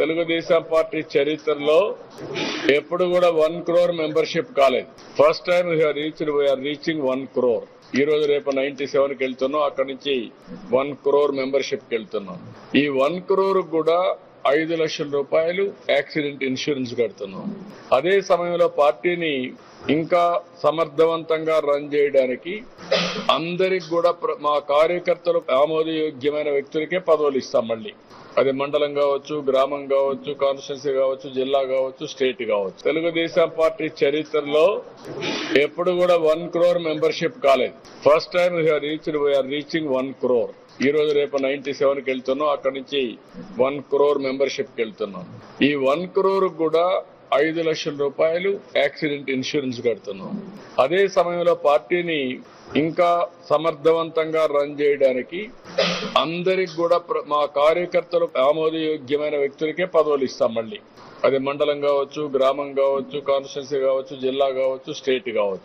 Telugu Desam party చరిత్రలో ఎప్పుడు కూడా వన్ క్రోర్ మెంబర్షిప్ కాలేదు. First time reached we are reaching one crore ఈ రోజు రేపు నైన్టీ సెవెన్కి వెళ్తున్నాం అక్కడ నుంచి వన్ క్రోర్ మెంబర్షిప్కి వెళ్తున్నాం. ఈ వన్ క్రోర్ కూడా ఐదు లక్షల రూపాయలు యాక్సిడెంట్ ఇన్సూరెన్స్ కడుతున్నాం. అదే సమయంలో పార్టీని ఇంకా సమర్థవంతంగా రన్ చేయడానికి అందరికి కూడా మా కార్యకర్తలు ఆమోదయోగ్యమైన వ్యక్తులకే పదవులు ఇస్తాం మళ్ళీ. అది మండలం కావచ్చు గ్రామం కావచ్చు కాన్స్టిట్యున్సీ కావచ్చు జిల్లా కావచ్చు స్టేట్ కావచ్చు. తెలుగుదేశం పార్టీ చరిత్రలో ఎప్పుడు కూడా వన్ క్రోర్ మెంబర్షిప్ కాలేదు. First time reached we are reaching one crore. ఈ రోజు రేపు నైన్టీ సెవెన్కి వెళ్తున్నాం అక్కడి నుంచి వన్ క్రోర్ మెంబర్షిప్కి వెళ్తున్నాం. ఈ వన్ క్రోర్ కూడా ఐదు లక్షల రూపాయలు యాక్సిడెంట్ ఇన్సూరెన్స్ కడుతున్నాం. అదే సమయంలో పార్టీని ఇంకా సమర్థవంతంగా రన్ చేయడానికి అందరికి కూడా ప్ర- మా కార్యకర్తలు ఆమోదయోగ్యమైన వ్యక్తులకే పదవులు ఇస్తాం మళ్ళీ. అది మండలం కావచ్చు గ్రామం కావచ్చు కాన్స్టిట్యున్సీ కావచ్చు జిల్లా కావచ్చు స్టేట్ కావచ్చు.